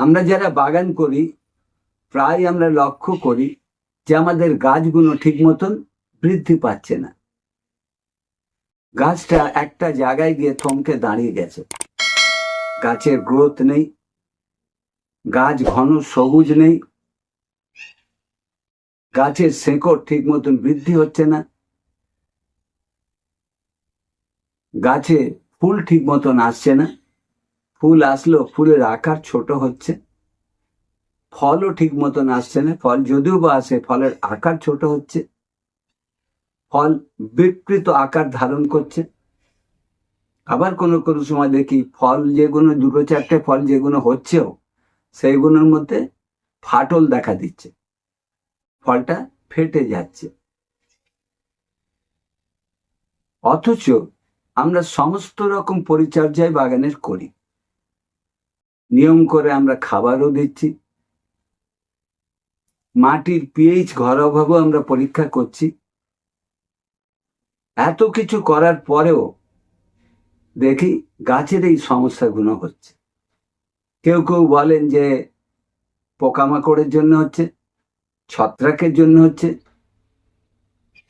আমরা যারা বাগান করি, প্রায় আমরা লক্ষ্য করি যে আমাদের গাছগুলো ঠিক মতন বৃদ্ধি পাচ্ছে না। গাছটা একটা জায়গায় গিয়ে থমকে দাঁড়িয়ে গেছে। গাছের গ্রোথ নেই। গাছ ঘন সবুজ নেই। গাছের শেকড় ঠিক মতন বৃদ্ধি হচ্ছে না। গাছে ফুল ঠিক মতন আসছে না। ফুল আসলো, ফুলের আকার ছোট হচ্ছে। ফলও ঠিক মতন আসছে না, ফল যদিও বা আসে, ফলের আকার ছোট হচ্ছে। ফল বিকৃত আকার ধারণ করছে। আবার কোনো কোনো সময় দেখি ফল যেগুলো দুটো চারটে ফল যেগুলো হচ্ছেও, সেইগুলোর মধ্যে ফাটল দেখা দিচ্ছে। ফলটা ফেটে যাচ্ছে। অথচ আমরা সমস্ত রকম পরিচর্যায় বাগানের করি। নিয়ম করে আমরা খাবারও দিচ্ছি। মাটির পিএইচ ঘরোয়াভাবেও আমরা পরীক্ষা করছি। এত কিছু করার পরেও দেখি গাছের এই সমস্যাগুলো হচ্ছে। কেউ কেউ বলেন যে পোকামাকড়ের জন্য হচ্ছে, ছত্রাকের জন্য হচ্ছে।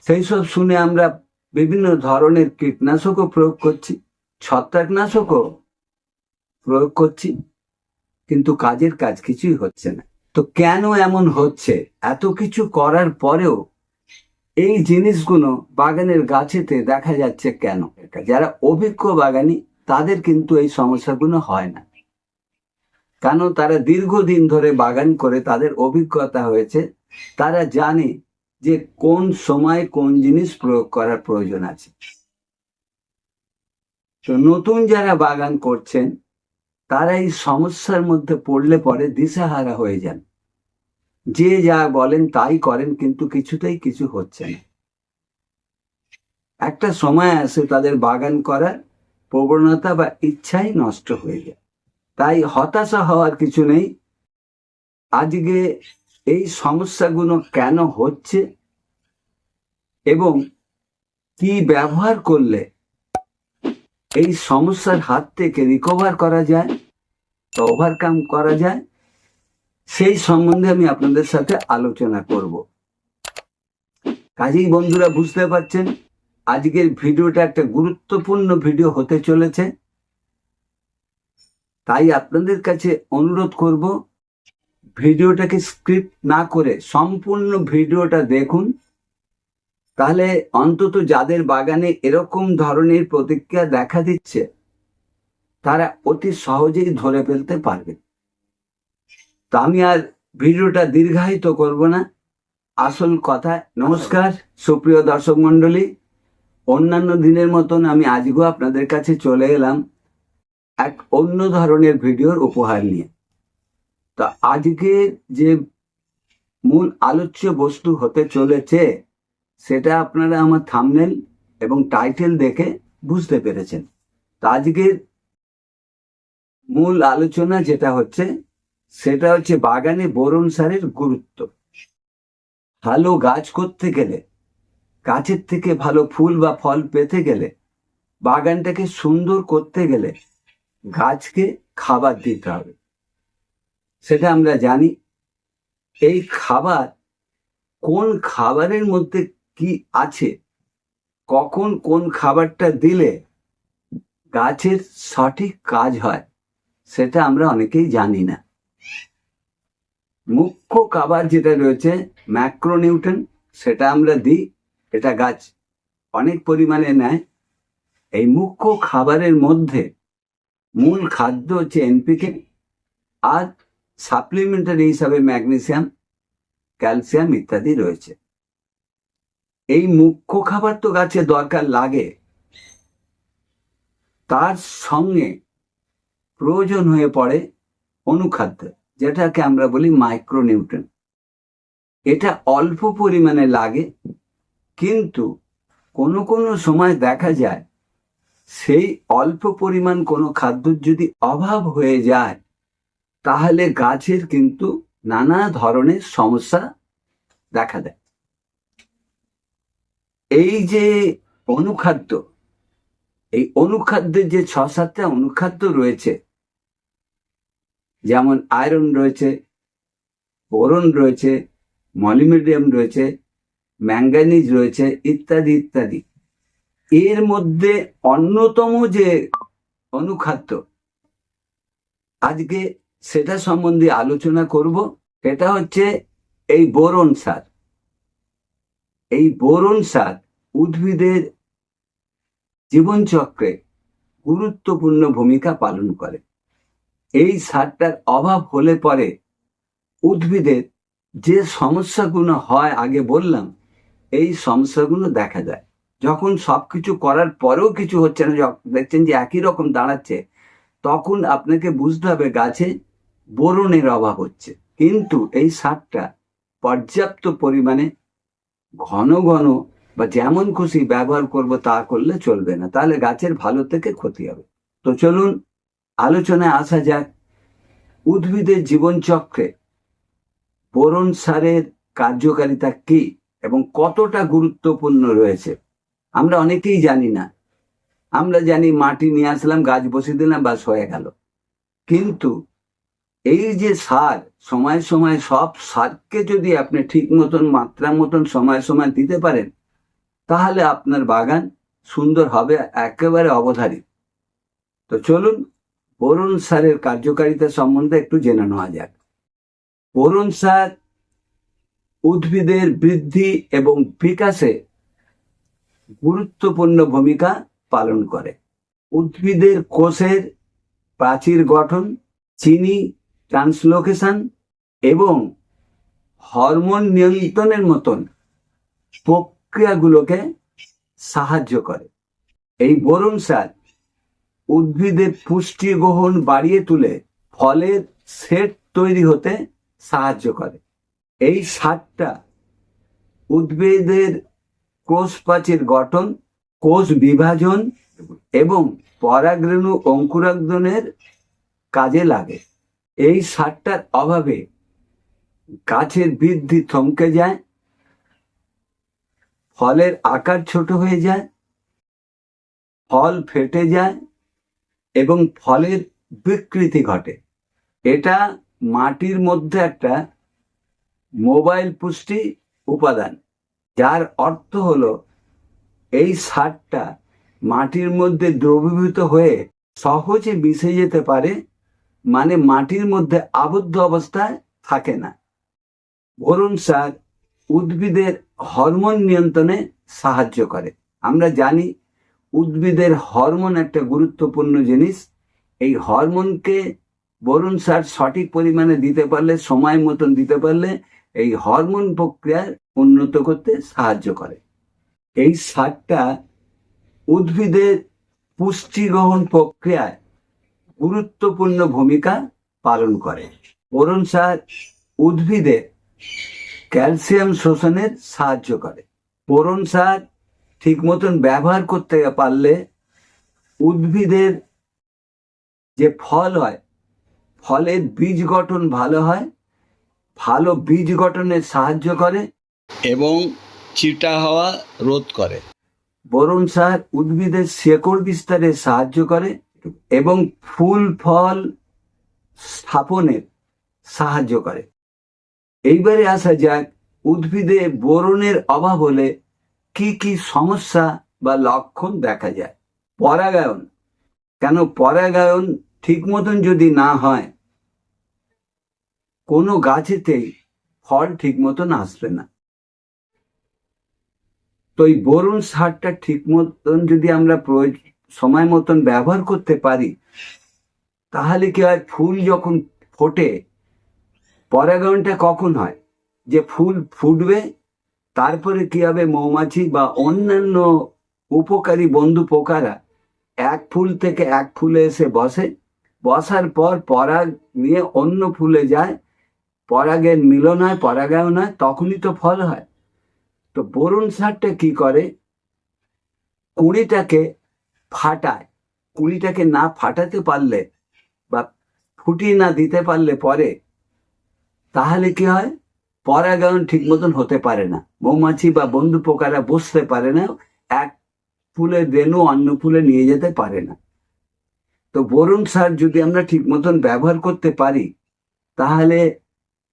সেই সব শুনে আমরা বিভিন্ন ধরনের কীটনাশকও প্রয়োগ করছি, ছত্রাকনাশকও প্রয়োগ করছি। কিন্তু কাজের কাজ কিছুই হচ্ছে না। তো কেন এমন হচ্ছে? এত কিছু করার পরেও এই জিনিসগুলো বাগানের গাছেতে দেখা যাচ্ছে কেন? যারা অভিজ্ঞ বাগানি, তাদের কিন্তু এই সমস্যাগুলো হয় না। কেন তারা দীর্ঘদিন ধরে বাগান করে তাদের অভিজ্ঞতা হয়েছে, তারা জানে যে কোন সময় কোন জিনিস প্রয়োগ করার প্রয়োজন আছে। তো নতুন যারা বাগান করছেন তারা এই সমস্যার মধ্যে পড়লে পরে দিশাহারা হয়ে যান। যে যা বলেন তাই করেন, কিন্তু কিছুতেই কিছু হচ্ছে না। একটা সময় আসে তাদের বাগান করার, প্রবণতা বা ইচ্ছাই নষ্ট হয়ে যায়। তাই হতাশা হওয়ার কিছু নেই। আজকে এই সমস্যাগুলো কেন হচ্ছে এবং কি ব্যবহার করলে এই সমস্যার হাত থেকে রিকভার করা যায়? ওভারকাম করা যায়, সেই সম্বন্ধে আমি আপনাদের সাথে আলোচনা করব। কাজেই বন্ধুরা বুঝতে পারছেন, আজকের ভিডিওটা একটা গুরুত্বপূর্ণ ভিডিও হতে চলেছে। তাই আপনাদের কাছে অনুরোধ করব, ভিডিওটাকে স্ক্রিপ্ট না করে সম্পূর্ণ ভিডিওটা দেখুন। তাহলে অন্তত যাদের বাগানে এরকম ধরনের প্রতিক্রিয়া দেখা দিচ্ছে তারা অতি সহজেই ধরে ফেলতে পারবে। তো আমি আর ভিডিওটা দীর্ঘায়িত করব না। আসল কথা, নমস্কার, সুপ্রিয় দর্শক মণ্ডলী। অন্যান্য দিনের মতন আমি আজকেও আপনাদের কাছে চলে এলাম এক অন্য ধরনের ভিডিওর উপহার নিয়ে। তো আজকে যে মূল আলোচ্য বস্তু হতে চলেছে, সেটা আপনারা আমার থামনেল এবং টাইটেল দেখে বুঝতে পেরেছেন। তো আজকের মূল আলোচনা যেটা হচ্ছে, সেটা হচ্ছে বাগানে বোরন সারের গুরুত্ব। ভালো গাছ করতে গেলে, গাছের থেকে ভালো ফুল বা ফল পেতে গেলে, বাগানটাকে সুন্দর করতে গেলে গাছকে খাবার দিতে হবে। সেটা আমরা জানি, এই খাবার কোন খাবারের মধ্যে কি আছে, কখন কোন খাবারটা দিলে গাছের সঠিক কাজ হয় সেটা আমরা অনেকেই জানি না। মুখ্য খাবার যেটা রয়েছে ম্যাক্রোনিউটন সেটা আমরা দিই, এটা গাছ অনেক পরিমাণে নেয়। এই মুখ্য খাবারের মধ্যে মূল খাদ্য হচ্ছে এনপিকে আর সাপ্লিমেন্টারি হিসাবে ম্যাগনেসিয়াম ক্যালসিয়াম ইত্যাদি রয়েছে। এই মুখ্য খাবার তো গাছে দরকার লাগে। তার সঙ্গে প্রয়োজন হয়ে পড়ে অনুখাদ্য, যেটাকে আমরা বলি মাইক্রোনিউট্রন এটা অল্প পরিমাণে লাগে, কিন্তু কোনো কোনো সময় দেখা যায় সেই অল্প পরিমাণ কোনো খাদ্যর যদি অভাব হয়ে যায়, তাহলে গাছের কিন্তু নানা ধরনের সমস্যা দেখা দেয়। এই যে অনুখাদ্য, এই অনুখাদ্যের যে ছ সাতটা অনুখাদ্য রয়েছে যেমন আয়রন রয়েছে, বোরন রয়েছে, মলিমিডিয়াম রয়েছে, ম্যাঙ্গানিজ রয়েছে, ইত্যাদি ইত্যাদি। এর মধ্যে অন্যতম যে অনুখাদ্য, আজকে সেটা সম্বন্ধে আলোচনা করব, সেটা হচ্ছে এই বোরন সার। এই বোরন সার উদ্ভিদের জীবনচক্রে গুরুত্বপূর্ণ ভূমিকা পালন করে। এই সারটার অভাব হলে পরে উদ্ভিদের যে সমস্যাগুলো হয়, আগে বললাম, এই সমস্যাগুলো দেখা যায়। যখন সব কিছু করার পরেও কিছু হচ্ছে না দেখছেন যে একই রকম দাঁড়াচ্ছে, তখন আপনাকে বুঝতে হবে গাছে বোরনের অভাব হচ্ছে। কিন্তু এই সারটা পর্যাপ্ত পরিমাণে ঘন ঘন বা যেমন খুশি ব্যবহার করব তা করলে চলবে না। তাহলে গাছের ভালো থেকে ক্ষতি হবে। তো চলুন আলোচনায় আসা যাক। উদ্ভিদের জীবনচক্রে বোরন সারের কার্যকারিতা কি এবং কতটা গুরুত্বপূর্ণ রয়েছে? আমরা অনেকেই জানি না। আমরা জানি মাটি নিয়ে আসলাম, গাছ বসিয়ে দিলাম, বাস হয়ে গেল। কিন্তু এই যে সার, সময় সময় সব সারকে যদি আপনি ঠিক মতন, মাত্রা মতন, সময় সময় দিতে পারেন, তাহলে আপনার বাগান সুন্দর হবে, একেবারে অবধারিত। তো চলুন বোরন সারের কার্যকারিতা সম্বন্ধে একটু জেনে নেওয়া যাক। বোরন সার উদ্ভিদের বৃদ্ধি এবং বিকাশে গুরুত্বপূর্ণ ভূমিকা পালন করে। উদ্ভিদের কোষের প্রাচীর গঠন, চিনি ট্রান্সলোকেশন এবং হরমোন নিয়ন্ত্রণের মতন প্রক্রিয়াগুলোকে সাহায্য করে। এই বোরন সার উদ্ভিদের পুষ্টি গ্রহণ বাড়িয়ে তুলে ফলের সেট তৈরি হতে সাহায্য করে। এই সারটা উদ্ভিদের কোষ গঠন, কোষ বিভাজন এবং পরাগরেণু অঙ্কুরাগ্রনের কাজে লাগে। এই সারটার অভাবে গাছের বৃদ্ধি থমকে যায়, ফলের আকার ছোট হয়ে যায়, ফল ফেটে যায় এবং ফলের বিকৃতি ঘটে। এটা মাটির মধ্যে একটা মোবাইল পুষ্টি উপাদান, যার অর্থ হলো এই সারটা মাটির মধ্যে দ্রবীভূত হয়ে সহজে মিশে যেতে পারে মানে মাটির মধ্যে আবদ্ধ অবস্থায় থাকে না। বোরন সার উদ্ভিদের হরমোন নিয়ন্ত্রণে সাহায্য করে। আমরা জানি উদ্ভিদের হরমোন একটা গুরুত্বপূর্ণ জিনিস। এই হরমোনকে বোরন সার সঠিক পরিমাণে দিতে পারলে, সময় মতন দিতে পারলে এই হরমোন প্রক্রিয়ার উন্নত করতে সাহায্য করে। এই সারটা উদ্ভিদের পুষ্টি গ্রহণ প্রক্রিয়ায় গুরুত্বপূর্ণ ভূমিকা পালন করে। বোরন সার উদ্ভিদের ক্যালসিয়াম শোষণের সাহায্য করে। বোরন সার ঠিক মতন ব্যবহার করতে পারলে উদ্ভিদের যে ফল হয়, ফলের বীজ গঠন ভালো হয়, ভালো বীজ গঠনে সাহায্য করে এবং চিটা হওয়া রোধ করে। বোরন সার উদ্ভিদের শেকড় বিস্তারে সাহায্য করে এবং ফুল, ফল স্থাপনের সাহায্য করে। এইবারে আসা যাক উদ্ভিদে বোরনের অভাব হলে কি কি সমস্যা বা লক্ষণ দেখা যায়? পরাগায়ন। কেন পরাগায়ন ঠিক মতন যদি না হয়, কোনো গাছেতেই ফল ঠিক মতন আসবে না। তো এই বোরন সারটা ঠিক মতন যদি আমরা সময় মতন ব্যবহার করতে পারি, তাহলে কি হয়, ফুল যখন ফোটে, পরাগায়নটা কখন হয়? যে ফুল ফুটবে তারপরে কি হবে মৌমাছি বা অন্যান্য উপকারী বন্ধু পোকারা এক ফুল থেকে এক ফুলে এসে বসে। বসার পর পরাগ নিয়ে অন্য ফুলে যায়। পরাগের মিলন হয়, পরাগায়ন হয়, তখনই তো ফল হয়। তো বোরন সারটা কি করে? কুড়িটাকে ফাটায়। কুড়িটাকে না ফাটাতে পারলে বা ফুটিয়ে না দিতে পারলে পরে, তাহলে কি হয়? পরাগায়ন ঠিক মতন হতে পারে না। মৌমাছি বা বন্ধু পোকারা বসতে পারে না, এক ফুলের রেণু অন্য ফুলে নিয়ে যেতে পারে না। তো বোরন সার যদি আমরা ঠিক মতন ব্যবহার করতে পারি, তাহলে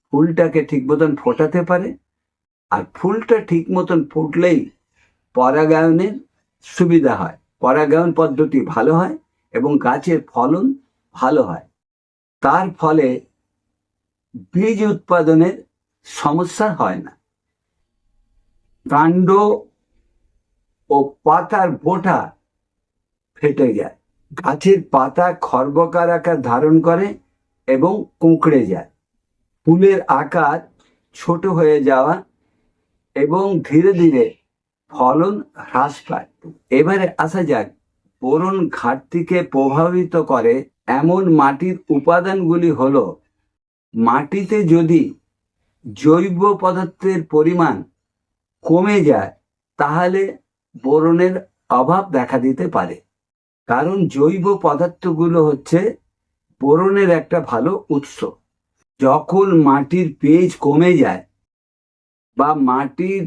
ফুলটাকে ঠিক মতন ফোটাতে পারে। আর ফুলটা ঠিক মতন ফুটলেই পরাগায়নের সুবিধা হয়। পরাগায়ন পদ্ধতি ভালো হয় এবং গাছের ফলন ভালো হয়। তার ফলে বীজ উৎপাদনের সমস্যা হয় না। কাণ্ড ও পাতার বোটা ফেটে যায়। গাছের পাতা খর্বকার আকার ধারণ করে এবং কুঁকড়ে যায়। ফুলের আকার ছোট হয়ে যাওয়া এবং ধীরে ধীরে ফলন হ্রাস পায়। এবারে আসা যাক, বোরন ঘাটতিকে প্রভাবিত করে এমন মাটির উপাদানগুলি হলো মাটিতে যদি জৈব পদার্থের পরিমাণ কমে যায়, তাহলে বোরনের অভাব দেখা দিতে পারে। কারণ জৈব পদার্থগুলো হচ্ছে বোরনের একটা ভালো উৎস। যখন মাটির পেজ কমে যায় বা মাটির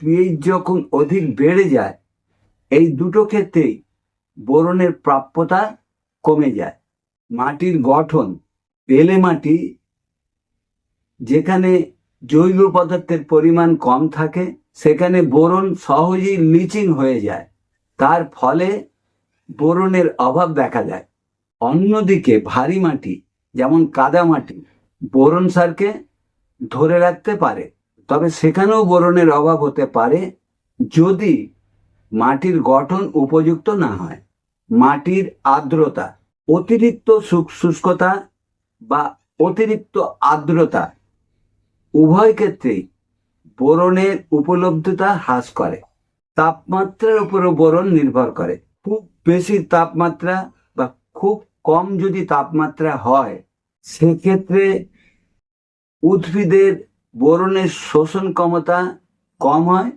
পিএইচ যখন অধিক বেড়ে যায়, এই দুটো ক্ষেত্রেই বোরনের প্রাপ্যতা কমে যায়। মাটির গঠন, বেলে মাটি যেখানে জৈব পদার্থের পরিমাণ কম থাকে, সেখানে বোরন সহজেই লিচিং হয়ে যায়। তার ফলে বোরনের অভাব দেখা যায় অন্যদিকে ভারী মাটি, যেমন কাদা মাটি, বোরন সারকে ধরে রাখতে পারে। তবে সেখানেও বোরনের অভাব হতে পারে যদি মাটির গঠন উপযুক্ত না হয়। মাটির আর্দ্রতা, অতিরিক্ত শুষ্কতা বা অতিরিক্ত আর্দ্রতা উভয় ক্ষেত্রেই বোরনের উপলব্ধতা হ্রাস করে। তাপমাত্রার উপরও বোরন নির্ভর করে। খুব বেশি তাপমাত্রা বা খুব কম যদি তাপমাত্রা হয়, সেক্ষেত্রে উদ্ভিদের বোরনের শোষণ ক্ষমতা কম হয়,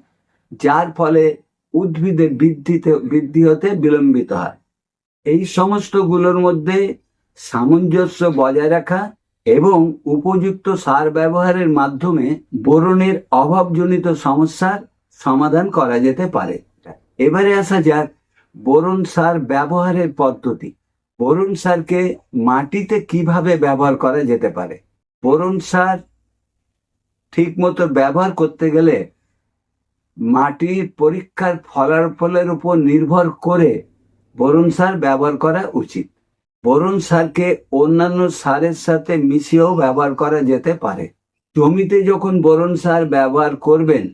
যার ফলে উদ্ভিদের বৃদ্ধিতে, বৃদ্ধি হতে বিলম্বিত হয়। এই সমস্তগুলোর মধ্যে সামঞ্জস্য বজায় রাখা এবং উপযুক্ত সার ব্যবহারের মাধ্যমে বোরনের অভাবজনিত সমস্যার সমাধান করা যেতে পারে। এবারে আসা যাক বোরন সার ব্যবহারের পদ্ধতি। বোরন সারকে মাটিতে কীভাবে ব্যবহার করা যেতে পারে? বোরন সার ঠিক মতো ব্যবহার করতে গেলে মাটির পরীক্ষার ফলাফলের উপর নির্ভর করে বোরন সার ব্যবহার করা উচিত। বোরন সারকে অন্যান্য সারের সাথে মিশিয়েও ব্যবহার করা যেতে পারে। জমিতে যখন বোরন সার ব্যবহার করবেন,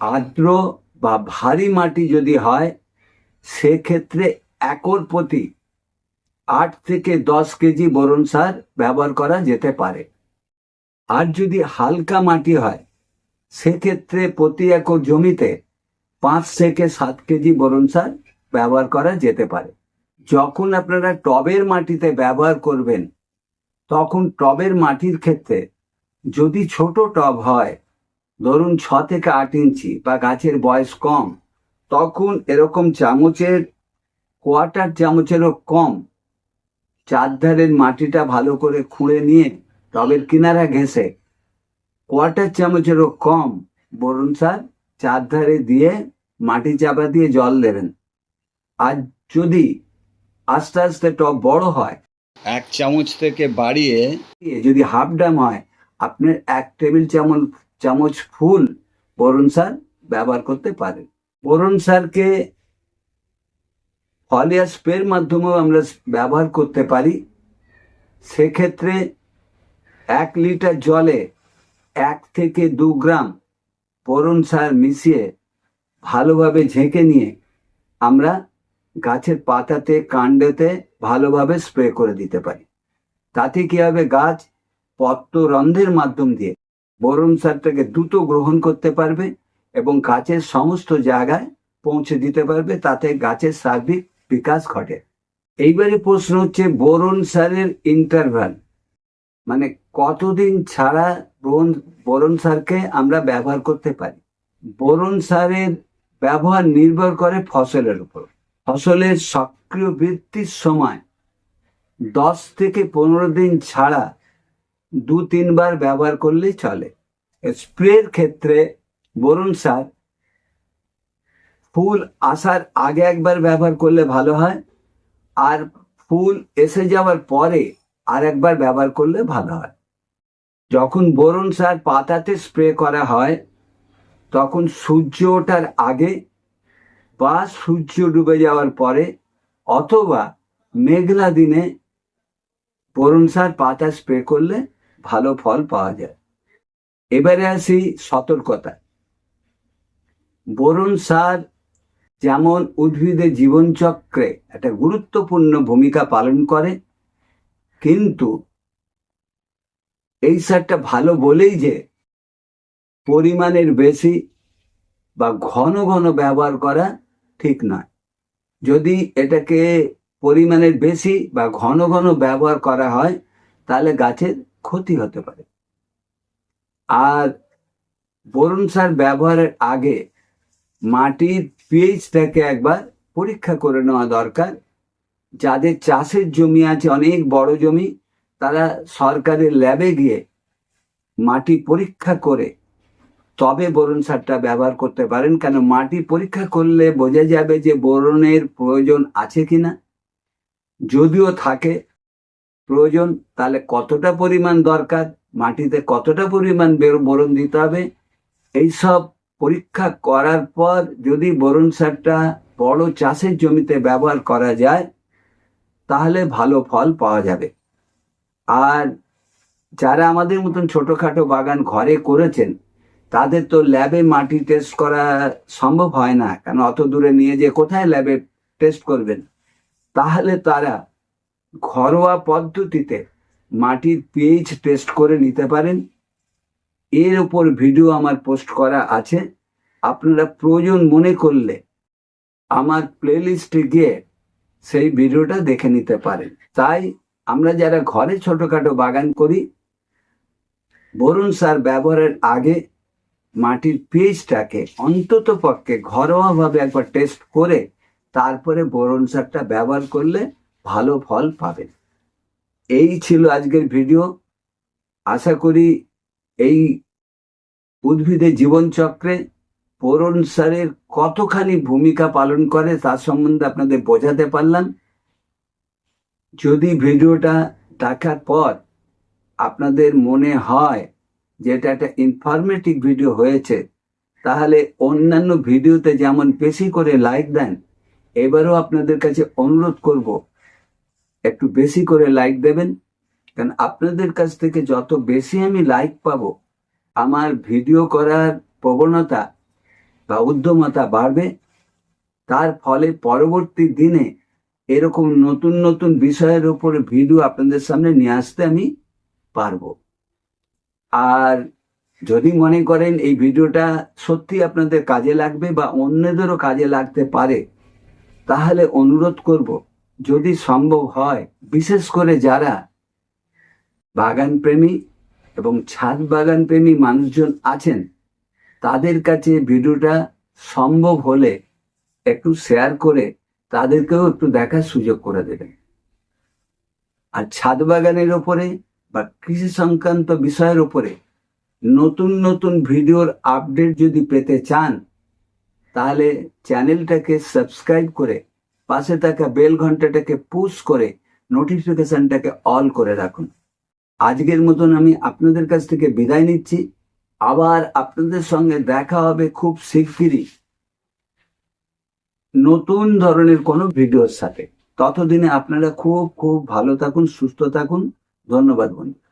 আর্দ্র বা ভারী মাটি যদি হয়, সেক্ষেত্রে একর প্রতি আট থেকে দশ কেজি বোরন সার ব্যবহার করা যেতে পারে। আর যদি হালকা মাটি হয়, সেক্ষেত্রে প্রতি একর জমিতে পাঁচ থেকে সাত কেজি বোরন সার ব্যবহার করা যেতে পারে। যখন আপনারা টবের মাটিতে ব্যবহার করবেন, তখন টবের মাটির ক্ষেত্রে যদি ছোট টব হয়, ধরুন ছ থেকে আট ইঞ্চি বা গাছের বয়স কম, তখন এরকম চামচের, কোয়াটার চামচেরও কম চারধারের মাটিটা ভালো করে খুঁড়ে নিয়ে টবের কিনারা ঘেঁষে, কোয়াটার চামচেরও কম, বরুণ সার চারধারে দিয়ে মাটি চাপা দিয়ে জল দেবেন। আর যদি আস্তে আস্তে টব বড় হয়। এক চামচ থেকে বাড়িয়ে যদি হাফ ড্যাম হয় আপনার এক টেবিল চামচ চামচ ফুল বোরন সার ব্যবহার করতে পারেন। বোরন সারকে ফলিয়া স্প্রের মাধ্যমেও আমরা ব্যবহার করতে পারি। সেক্ষেত্রে এক লিটার জলে এক থেকে দু গ্রাম বোরন সার মিশিয়ে ভালোভাবে ঝেঁকে নিয়ে আমরা গাছের পাতাতে, কাণ্ডেতে ভালোভাবে স্প্রে করে দিতে পারি। তাতে কি হবে? গাছ পত্ররন্ধ্রের মাধ্যম দিয়ে বোরন সারটাকে দ্রুত গ্রহণ করতে পারবে এবং গাছের সমস্ত জায়গায় পৌঁছে দিতে পারবে। তাতে গাছের সার্বিক বিকাশ ঘটে। এইবারে প্রশ্ন হচ্ছে, বোরন সারের ইন্টারভাল মানে কতদিন ছাড়া বোরন বোরন সারকে আমরা ব্যবহার করতে পারি? বোরন সারের ব্যবহার নির্ভর করে ফসলের উপর। ফসলের সক্রিয় বৃদ্ধির সময় দশ থেকে পনেরো দিন ছাড়া দু তিনবার ব্যবহার করলেই চলে। স্প্রের ক্ষেত্রে বোরন সার ফুল আসার আগে একবার ব্যবহার করলে ভালো হয় আর ফুল এসে যাওয়ার পরে আর একবার ব্যবহার করলে ভালো হয়। যখন বোরন সার পাতাতে স্প্রে করা হয়, তখন সূর্য ওঠার আগে বা সূর্য ডুবে যাওয়ার পরে অথবা মেঘলা দিনে বোরন সার পাতা স্প্রে করলে ভালো ফল পাওয়া যায়। এবারে আসি সতর্কতা বোরন সার যেমন উদ্ভিদের জীবনচক্রে একটা গুরুত্বপূর্ণ ভূমিকা পালন করে, কিন্তু এই সারটা ভালো বলেই যে পরিমাণের বেশি বা ঘন ঘন ব্যবহার করা ঠিক নয়। যদি এটাকে পরিমাণের বেশি বা ঘন ঘন ব্যবহার করা হয়, তাহলে গাছের ক্ষতি হতে পারে। আর বোরন সার ব্যবহারের আগে মাটির পিএইচটাকে একবার পরীক্ষা করে নেওয়া দরকার। যাদের চাষের জমি আছে, অনেক বড় জমি, তারা সরকারের ল্যাবে গিয়ে মাটি পরীক্ষা করে তবে বোরন সারটা ব্যবহার করতে পারেন, কেন মাটি পরীক্ষা করলে বোঝা যাবে যে বোরনের প্রয়োজন আছে কিনা। যদিও থাকে প্রয়োজন, তাহলে কতটা পরিমাণ দরকার, মাটিতে কতটা পরিমাণ বের- বোরন দিতে হবে, এইসব পরীক্ষা করার পর যদি বোরন সারটা বড় চাষের জমিতে ব্যবহার করা যায়, তাহলে ভালো ফল পাওয়া যাবে। আর যারা আমাদের মতন ছোটোখাটো বাগান ঘরে করেছেন তাদের তো ল্যাবে মাটি টেস্ট করা সম্ভব হয় না। কেন? অত দূরে নিয়ে যে কোথায় ল্যাবে টেস্ট করবেন? তাহলে তারা ঘরোয়া পদ্ধতিতে মাটির পিএইচ টেস্ট করে নিতে পারেন। এর উপর ভিডিও আমার পোস্ট করা আছে। আপনারা প্রয়োজন মনে করলে আমার প্লেলিস্টে গিয়ে সেই ভিডিওটা দেখে নিতে পারেন। তাই আমরা যারা ঘরে ছোটখাটো বাগান করি, বরুণ সার ব্যবহারের আগে মাটির পিএইচটাকে অন্তত পক্ষে ঘরোয়াভাবে একবার টেস্ট করে তারপরে বোরন সারটা ব্যবহার করলে ভালো ফল পাবেন। এই ছিল আজকের ভিডিও আশা করি এই উদ্ভিদের জীবনচক্রে বোরন সারের কতখানি ভূমিকা পালন করে তার সম্বন্ধে আপনাদের বোঝাতে পারলাম। যদি ভিডিওটা দেখার পর আপনাদের মনে হয় যে এটা একটা ইনফরমেটিভ ভিডিও হয়েছে, তাহলে অন্যান্য ভিডিওতে যেমন বেশি করে লাইক দেন, এবারও আপনাদের কাছে অনুরোধ করব, একটু বেশি করে লাইক দেবেন। কারণ আপনাদের কাছ থেকে যত বেশি আমি লাইক পাবো, আমার ভিডিও করার প্রবণতা বা উদ্যমতা বাড়বে। তার ফলে পরবর্তী দিনে এরকম নতুন নতুন বিষয়ের উপরে ভিডিও আপনাদের সামনে নিয়ে আসতে আমি পারব। আর যদি মনে করেন এই ভিডিওটা সত্যি আপনাদের কাজে লাগবে বা অন্যদেরও কাজে লাগতে পারে, তাহলে অনুরোধ করব, যদি সম্ভব হয়, বিশেষ করে যারা বাগান প্রেমী এবং ছাদ বাগান প্রেমী মানুষজন আছেন, তাদের কাছে ভিডিওটা সম্ভব হলে একটু শেয়ার করে তাদেরকেও একটু দেখার সুযোগ করে দেবেন। আর ছাদ বাগানের ওপরে বা কৃষি সংক্রান্ত বিষয়ের উপরে নতুন নতুন ভিডিওর আপডেট যদি পেতে চান, তাহলে চ্যানেলটাকে সাবস্ক্রাইব করে পাশে থাকা বেল ঘন্টাটাকে পুশ করে নোটিফিকেশনটাকে অল করে রাখুন। আজকের মতন আমি আপনাদের কাছ থেকে বিদায় নিচ্ছি। আবার আপনাদের সঙ্গে দেখা হবে খুব শিগগিরই নতুন ধরনের কোনো ভিডিওর সাথে। ততদিনে আপনারা খুব খুব ভালো থাকুন, সুস্থ থাকুন। ধন্যবাদ বন্ধু।